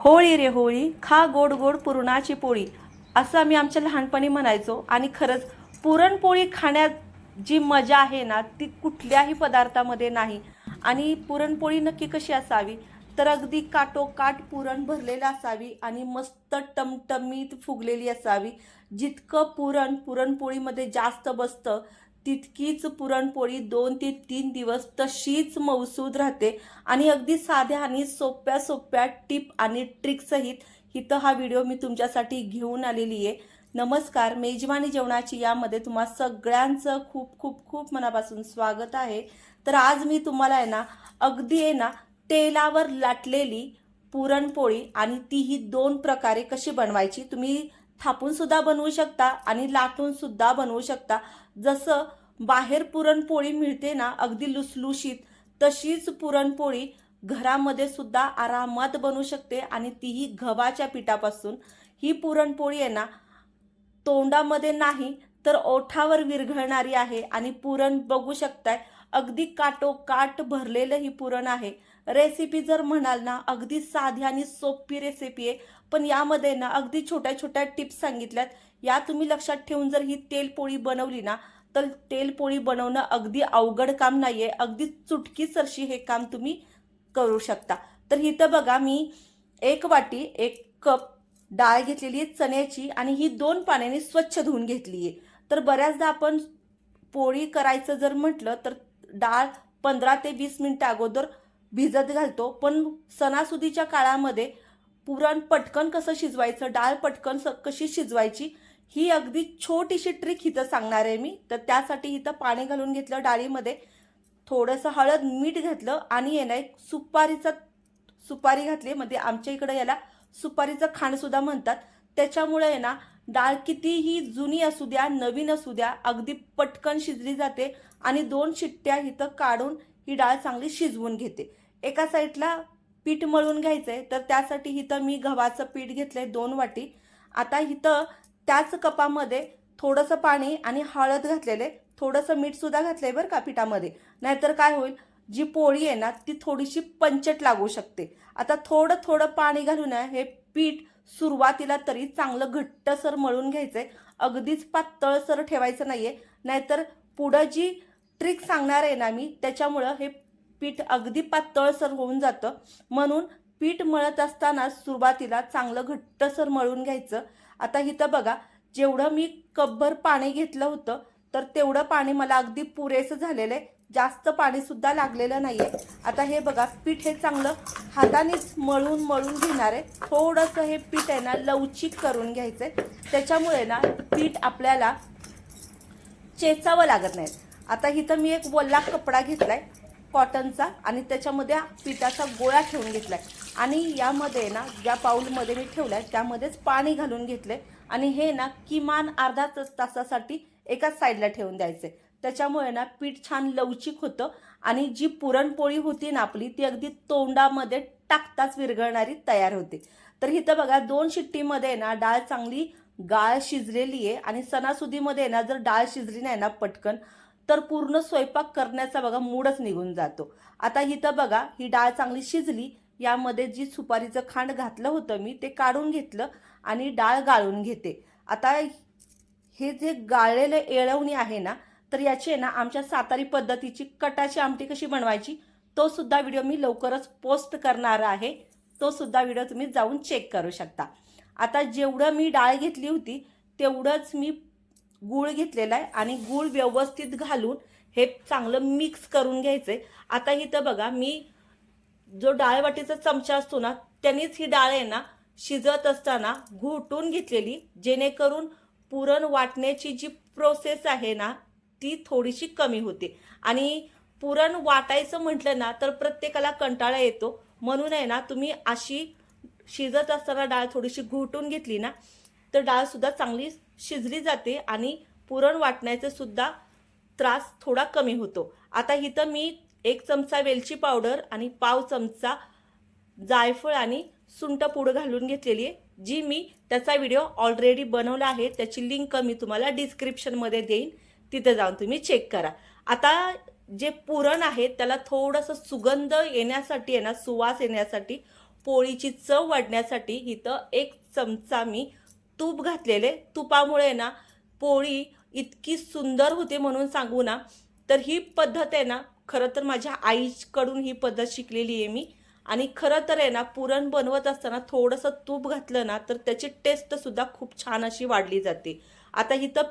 होळी रे होळी खा गोड गोड पुरणाची पोळी असं आम्ही आमच्या लहानपणी म्हणायचो. आणि खरंच पुरणपोळी खाण्यात जी मजा आहे ना ती कुठल्याही पदार्थामध्ये नाही. आणि पुरणपोळी नक्की कशी असावी? तर अगदी काटोकाट पुरण भरलेलं असावी आणि मस्त टमटमीत फुगलेली असावी. जितकं पुरण पुरणपोळीमध्ये जास्त बसतं तितकीच पुरणपोळी दोन ते तीन दिवस तशीच मौसूद राहते. आणि अगदी साध्या आणि सोप्या सोप्या टिप आणि ट्रिकसहित इथं हा व्हिडिओ मी तुमच्यासाठी घेऊन आलेली आहे. नमस्कार मेजवानी जेवणाची यामध्ये तुम्हा सगळ्यांचं खूप खूप खूप मनापासून स्वागत आहे. तर आज मी तुम्हाला आहे ना अगदी आहे ना तेलावर लाटलेली पुरणपोळी आणि तीही दोन प्रकारे कशी बनवायची तुम्ही थापून सुद्धा बनवू शकता आणि लाटून सुद्धा बनवू शकता. जसं बाहेर पुरणपोळी मिळते ना अगदी लुसलुशीत तशीच पुरणपोळी घरामध्ये सुद्धा आरामात बनू शकते आणि तीही गव्हाच्या पिठापासून. ही पुरणपोळी आहे ना तोंडामध्ये नाही तर ओठावर विरघळणारी आहे आणि पुरण बघू शकताय अगदी काटोकाट भरलेलं ही पुरण आहे. रेसिपी जर म्हणाल ना अगदी साधी आणि सोपी रेसिपी आहे पण यामध्ये ना अगदी छोट्या छोट्या टिप्स सांगितल्यात. या तुम्ही लक्षात ठेवून जर ही तेलपोळी बनवली ना तर तेलपोळी बनवणं अगदी अवघड काम नाही आहे अगदी चुटकी सरशी हे काम तुम्ही करू शकता. तर इथं बघा मी एक वाटी एक कप डाळ घेतलेली आहे चण्याची आणि ही दोन पाण्याने स्वच्छ धुवून घेतली आहे. तर बऱ्याचदा आपण पोळी करायचं जर म्हटलं तर डाळ पंधरा ते वीस मिनटं अगोदर भिजत घालतो. पण सणासुदीच्या काळामध्ये पुरण पटकन कसं शिजवायचं डाळ पटकन स कशी शिजवायची ही अगदी छोटीशी ट्रिक इथं सांगणार आहे मी. तर त्यासाठी इथं पाणी घालून घेतलं डाळीमध्ये. थोडंसं हळद मीठ घातलं आणि आहे ना एक सुपारीचा सुपारी घातली. म्हणजे आमच्या इकडं याला सुपारीचं खाणसुद्धा म्हणतात. त्याच्यामुळे आहे ना डाळ कितीही जुनी असू द्या नवीन असू द्या अगदी पटकन शिजली जाते आणि दोन शिट्ट्या इथं काढून ही डाळ चांगली शिजवून घेते. एका साईडला पीठ मळून घ्यायचं आहे तर त्यासाठी इथं मी गव्हाचं पीठ घेतलं आहे दोन वाटी. आता इथं त्याच कपामध्ये थोडंसं पाणी आणि हळद घातलेले थोडंसं मीठसुद्धा घातलंय बरं का पिठामध्ये. नाहीतर काय होईल जी पोळी आहे ना ती थोडीशी पंचट लागू शकते. आता थोडं थोडं पाणी घालून आहे हे पीठ सुरुवातीला तरी चांगलं घट्टसर मळून घ्यायचं आहे अगदीच पातळसर ठेवायचं नाही आहे नाहीतर पुढं जी ट्रिक सांगणार आहे ना मी त्याच्यामुळं हे पीठ अगदी पातळसर होऊन जातं. म्हणून पीठ मळत असताना सुरुवातीला चांगलं घट्टसर मळून घ्यायचं. आता इथं बघा जेवढं मी कपभर पाणी घेतलं होतं तर तेवढं पाणी मला अगदी पुरेसं झालेलं आहे. जास्त पाणीसुद्धा लागलेलं नाही आहे आता हे बघा पीठ हे चांगलं हातानेच मळून मळून घेणार आहे. थोडंसं हे पीठ आहे ना लवचिक करून घ्यायचं आहे. त्याच्यामुळे ना पीठ आपल्याला चेचावं लागत नाही. आता इथं मी एक वल्ला कपडा घेतला आहे कॉटनचा आणि त्याच्यामध्ये पिठाचा गोळा ठेवून घेतला आहे आणि यामध्ये ना ज्या पाऊलमध्ये मी ठेवल्या त्यामध्येच पाणी घालून घेतले आणि हे ना किमान अर्धा तासासाठी एकाच साईडला ठेवून द्यायचे त्याच्यामुळे ना पीठ छान लवचिक होतं आणि जी पुरणपोळी होती ना आपली ती अगदी तोंडामध्ये टाकताच विरघळणारी तयार होते. तर इथं बघा दोन शिट्टीमध्ये ना डाळ चांगली गाळ शिजलेली आहे आणि सणासुदीमध्ये ना जर डाळ शिजली नाही ना पटकन तर पूर्ण स्वयंपाक करण्याचा बघा मूडच निघून जातो. आता इथं बघा ही डाळ चांगली शिजली यामध्ये जी सुपारीचं खांड घातलं होतं मी ते काढून घेतलं आणि डाळ गाळून घेते. आता हे जे गाळलेलं येळवणी आहे ना तर याची आहे ना आमच्या सातारी पद्धतीची कटाची आमटी कशी बनवायची तो सुद्धा व्हिडिओ मी लवकरच पोस्ट करणार आहे. तो सुद्धा व्हिडिओ तुम्ही जाऊन चेक करू शकता. आता जेवढं मी डाळ घेतली होती तेवढंच मी गूळ घेतलेला आहे आणि गूळ व्यवस्थित घालून हे चांगलं मिक्स करून घ्यायचंय. आता इथं बघा मी जो डाळ वाटीचा चमचा असतो ना त्यांनीच ही डाळ आहे ना शिजत असताना घोटून घेतलेली जेणेकरून पुरण वाटण्याची जी प्रोसेस आहे ना ती थोडीशी कमी होते. आणि पुरण वाटायचं म्हटलं ना तर प्रत्येकाला कंटाळा येतो. म्हणून आहे ना तुम्ही अशी शिजत असताना डाळ थोडीशी घोटून घेतली ना तर डाळसुद्धा चांगली शिजली जाते आणि पुरण वाटण्याचे सुद्धा त्रास थोडा कमी होतो. आता इथं मी एक चमचा वेलची पावडर आणि पाव चमचा जायफळ आणि सुंट पूड घालून घेतलेली आहे जी मी त्याचा व्हिडिओ ऑलरेडी बनवला आहे. त्याची लिंक मी तुम्हाला डिस्क्रिप्शनमध्ये देईन. तिथे जाऊन तुम्ही चेक करा. आता जे पुरण आहे त्याला थोडंसं सुगंध येण्यासाठी आहे ना सुवास येण्यासाठी पोळीची चव वाढण्यासाठी इथं एक चमचा मी तूप घातलेले. तुपामुळे ना पोळी इतकी सुंदर होते म्हणून सांगू ना तर ही पद्धत आहे ना खरं तर माझ्या आईकडून ही पद्धत शिकलेली आहे मी. आणि खरं तर आहे ना पुरण बनवत असताना थोडंसं तूप घातलं ना तर त्याची टेस्टसुद्धा खूप छान अशी वाढली जाते. आता इथं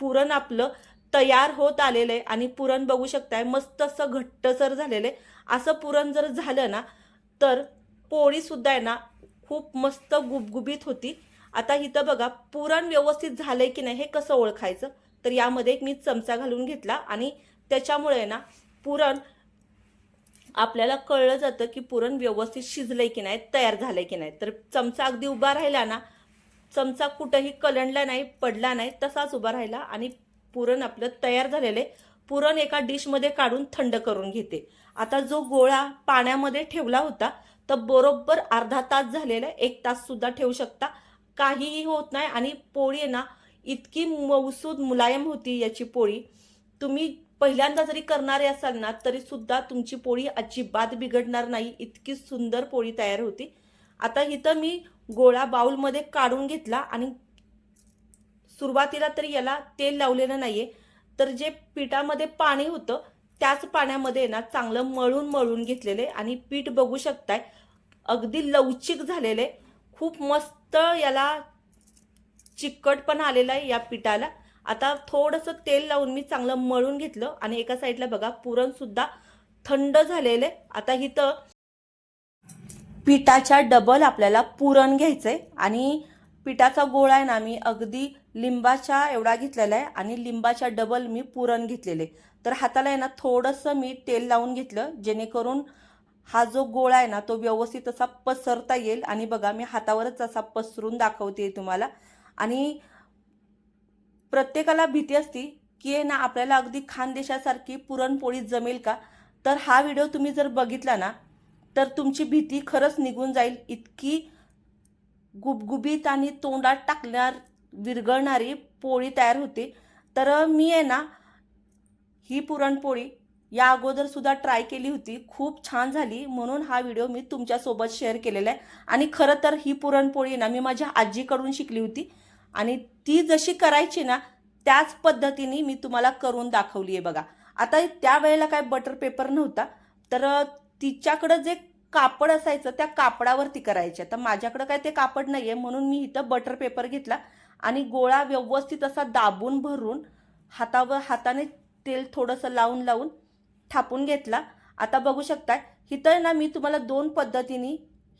पुरण आपलं तयार होत आलेलं आहे आणि पुरण बघू शकताय मस्त असं घट्टसर झालेलं आहे. असं पुरण जर झालं ना तर पोळीसुद्धा आहे ना खूप मस्त गुबगुबीत होती. आता इथं बघा पुरण व्यवस्थित झालंय की नाही हे कसं ओळखायचं? तर यामध्ये एक मी चमचा घालून घेतला आणि त्याच्यामुळे ना पुरण आपल्याला कळलं जातं की पुरण व्यवस्थित शिजलंय की नाही तयार झालंय की नाही. तर चमचा अगदी उभा राहिला ना चमचा कुठंही कलंडला नाही पडला नाही तसाच उभा राहिला आणि पुरण आपलं तयार झालेलं आहे. पुरण एका डिशमध्ये काढून थंड करून घेते. आता जो गोळा पाण्यामध्ये ठेवला होता तर बरोबर अर्धा तास झालेला आहे. एक तास सुद्धा ठेवू शकता. काहीही होत नाही आणि पोळी आहे ना इतकी मऊसूद मुलायम होती याची पोळी. तुम्ही पहिल्यांदा जरी करणारे असाल ना तरी सुद्धा तुमची पोळी अजिबात बिघडणार नाही. इतकी सुंदर पोळी तयार होती. आता इथं मी गोळा बाउलमध्ये काढून घेतला आणि सुरुवातीला तरी याला तेल लावलेलं नाहीये. तर जे पिठामध्ये पाणी होतं त्याच पाण्यामध्ये ना चांगलं मळून मळून घेतलेले आणि पीठ बघू शकताय अगदी लवचिक झालेले. खूप मस्त याला चिकटपणा आलेला आहे या पिठाला. आता थोडंसं तेल लावून मी चांगलं मळून घेतलं आणि एका साईडला बघा पुरणसुद्धा थंड थंड आहे. आता इथं पिठाच्या डबल आपल्याला पुरण घ्यायचं आहे आणि पिठाचा गोळा आहे ना मी अगदी लिंबाच्या एवढा घेतलेला आहे आणि लिंबाच्या डबल मी पुरण घेतलेले तर हाताला आहे ना थोडंसं मी तेल लावून घेतलं जेणेकरून हा जो गोळा आहे ना तो व्यवस्थित असा पसरता येईल. आणि बघा मी हातावरच असा पसरून दाखवते तुम्हाला. आणि प्रत्येकाला भीती असती की आहे ना आपल्याला अगदी खानदेशासारखी पुरणपोळी जमेल का? तर हा व्हिडिओ तुम्ही जर बघितला ना तर तुमची भीती खरंच निघून जाईल. इतकी गुबगुबीत आणि तोंडात टाकणार विरघळणारी पोळी तयार होते. तर मी आहे ना ही पुरणपोळी या अगोदरसुद्धा ट्राय केली होती. खूप छान झाली. म्हणून हा व्हिडिओ मी तुमच्यासोबत शेअर केलेला आहे. आणि खरं तर ही पुरणपोळी ना मी माझ्या आजीकडून शिकली होती. आणि ती जशी करायची ना त्याच पद्धतीने मी तुम्हाला करून दाखवली आहे बघा. आता त्यावेळेला काय बटर पेपर नव्हता तर तिच्याकडं जे कापड असायचं त्या कापडावरती करायचे. तर माझ्याकडं काय ते कापड नाही आहे म्हणून मी इथं बटर पेपर घेतला आणि गोळा व्यवस्थित असा दाबून भरून हातावर हाताने तेल थोडंसं लावून लावून थापून घेतला. आता बघू शकताय इथं ना मी तुम्हाला दोन पद्धतीने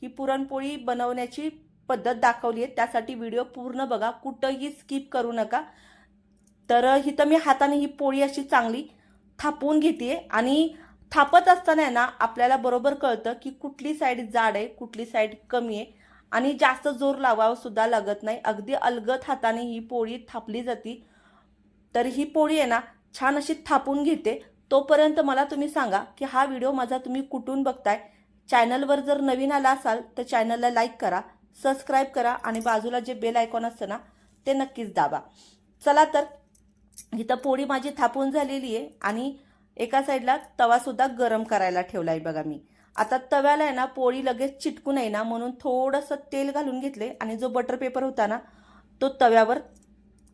ही पुरणपोळी बनवण्याची पद्धत दाखवली आहे. त्यासाठी व्हिडिओ पूर्ण बघा. कुठंही स्किप करू नका. तर इथं मी हाताने ही पोळी अशी चांगली थापवून घेते आणि थापत असताना आहे ना आपल्याला बरोबर कळतं की कुठली साईड जाड आहे कुठली साईड कमी आहे. आणि जास्त जोर लावावं सुद्धा लागत नाही. अगदी अलगत हाताने ही पोळी थापली जाते. तर ही पोळी आहे ना छान अशी थापून घेते. तोपर्यंत मला तुम्ही सांगा की हा व्हिडिओ माझा तुम्ही कुठून बघताय? चॅनलवर जर नवीन आला असाल तर चॅनलला लाईक करा. सबस्क्राईब करा आणि बाजूला जे बेल आयकॉन असतं ना ते नक्कीच दाबा. चला तर इथं पोळी माझी थापून झालेली आहे आणि एका साईडला तवासुद्धा गरम करायला ठेवला आहे बघा मी. आता तव्याला आहे ना पोळी लगेच चिटकू नये ना म्हणून थोडंसं तेल घालून घेतले आणि जो बटर पेपर होता ना तो तव्यावर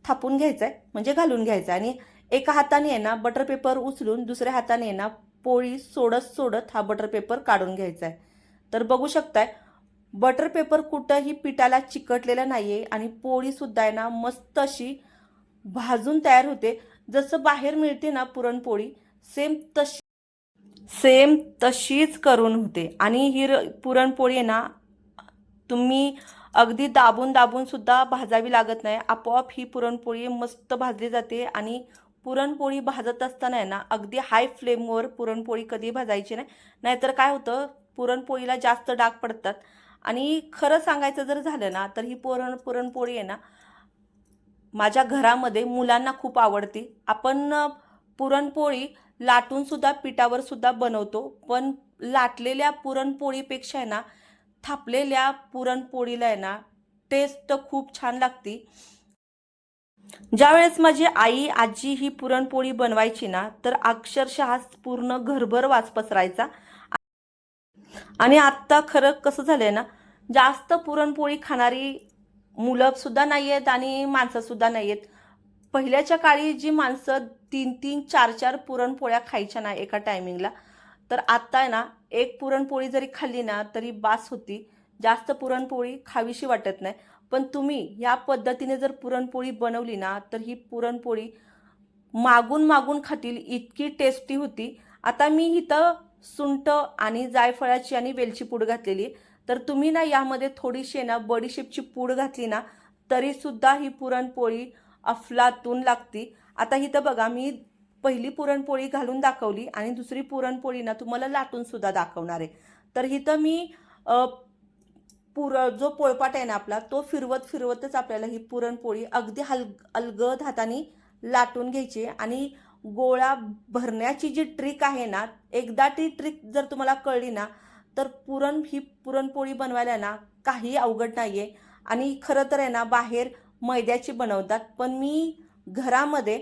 थापून घ्यायचा आहे म्हणजे घालून घ्यायचा आणि एका हाताने आहे ना बटर पेपर उचलून दुसऱ्या हाताने आहे ना पोळी सोडत सोडत हा बटर पेपर काढून घ्यायचा आहे तर बघू शकताय बटर पेपर कुठंही पिठाला चिकटलेलं नाही आहे आणि पोळीसुद्धा आहे ना मस्त अशी भाजून तयार होते. जसं बाहेर मिळते ना पुरणपोळी सेम तशी सेम तशीच करून होते. आणि ही र पुरणपोळी आहे ना तुम्ही अगदी दाबून दाबून सुद्धा भाजावी लागत नाही. आपोआप ही पुरणपोळी मस्त भाजली जाते आणि पुरणपोळी भाजत असताना आहे ना अगदी हाय फ्लेमवर पुरणपोळी कधी भाजायची नाही. नाहीतर काय होतं पुरणपोळीला जास्त डाग पडतात. आणि खरं सांगायचं जर झालं ना तर ही पुरण पुरणपोळी आहे ना माझ्या घरामध्ये मुलांना खूप आवडते. आपण पुरणपोळी लाटूनसुद्धा पिठावरसुद्धा बनवतो पण लाटलेल्या पुरणपोळीपेक्षा आहे ना थापलेल्या पुरणपोळीला आहे ना टेस्ट खूप छान लागते. ज्यावेळेस माझी आई आजी ही पुरणपोळी बनवायची ना तर अक्षरशः पूर्ण घरभर वास पसरायचा. आणि आत्ता खरं कसं झालंय ना जास्त पुरणपोळी खाणारी मुलंसुद्धा नाही आहेत आणि माणसंसुद्धा नाही आहेत पहिल्याच्या काळी जी माणसं तीन तीन चार चार पुरणपोळ्या खायच्या ना एका टायमिंगला तर आत्ता आहे ना एक पुरणपोळी जरी खाल्ली ना तरी बास होती. जास्त पुरणपोळी खावीशी वाटत नाही. पण तुम्ही या पद्धतीने जर पुरणपोळी बनवली ना तर ही पुरणपोळी मागून मागून खातील इतकी टेस्टी होती. आता मी इथं सुंट आणि जायफळाची आणि वेलची पूड घातलेली. तर तुम्ही ना यामध्ये थोडीशी ना बडीशेपची पूड घातली ना तरीसुद्धा ही पुरणपोळी अफलातून लागती. आता इथं बघा मी पहिली पुरणपोळी घालून दाखवली आणि दुसरी पुरणपोळी ना तुम्हाला लाटूनसुद्धा दाखवणार आहे. तर इथं मी पुर जो पोळपाट आहे ना आपला तो फिरवत फिरवतच आपल्याला ही पुरणपोळी अगदी हल अलगद हाताने लाटून घ्यायची आणि गोळा भरण्याची जी ट्रिक आहे ना एकदा ती ट्रिक जर तुम्हाला कळली ना तर पुरण ही पुरणपोळी बनवायला ना काही अवघड नाही आहे आणि खरं तर आहे ना बाहेर मैद्याची बनवतात. पण मी घरामध्ये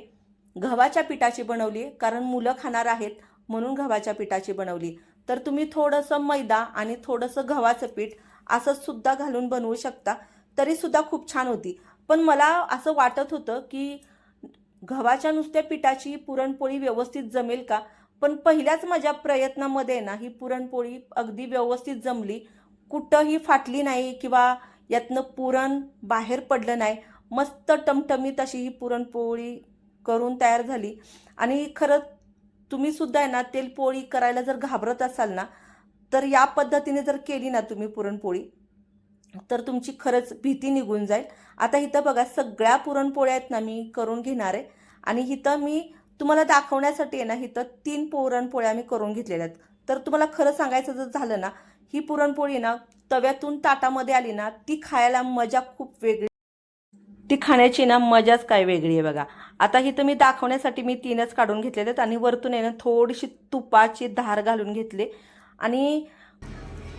गव्हाच्या पिठाची बनवली कारण मुलं खाणार आहेत म्हणून गव्हाच्या पिठाची बनवली. तर तुम्ही थोडंसं मैदा आणि थोडंसं गव्हाचं पीठ असं सुद्धा घालून बनवू शकता. तरीसुद्धा खूप छान होती. पण मला असं वाटत होतं की गव्हाच्या नुसत्या पिठाची पुरणपोळी व्यवस्थित जमेल का? पण पहिल्याच माझ्या प्रयत्नामध्ये ना ही पुरणपोळी अगदी व्यवस्थित जमली. कुठंही फाटली नाही किंवा यातनं पुरण बाहेर पडलं नाही. मस्त टमटमीत अशी ही पुरणपोळी करून तयार झाली. आणि खरं तुम्ही सुद्धा आहे ना तेलपोळी करायला जर घाबरत असाल ना तर या पद्धतीने जर केली ना तुम्ही पुरणपोळी तर तुमची खरंच भीती निघून जाईल. आता इथं बघा सगळ्या पुरणपोळ्या आहेत ना मी करून घेणार आहे. आणि इथं मी तुम्हाला दाखवण्यासाठी आहे ना इथं तीन पुरणपोळ्या मी करून घेतलेल्या आहेत. तर तुम्हाला खरं सांगायचं जर झालं ना ही पुरणपोळी ना तव्यातून ताटामध्ये आली ना ती खायला मजा खूप वेगळी. ती खाण्याची ना मजाच काय वेगळी आहे बघा. आता इथं मी दाखवण्यासाठी मी तीनच काढून घेतलेले आहेत आणि वरतून आहे ना थोडीशी तुपाची धार घालून घेतली. आणि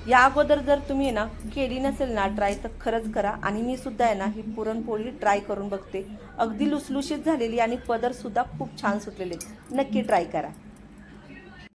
या अगोदर जर तुम्ही आहे ना केली नसेल ना ट्राय तर खरंच करा. आणि मी सुद्धा आहे ना ही पुरणपोळी ट्राय करून बघते. अगदी लुसलुशीत झालेली आणि पदर सुद्धा खूप छान सुटलेले. नक्की ट्राय करा.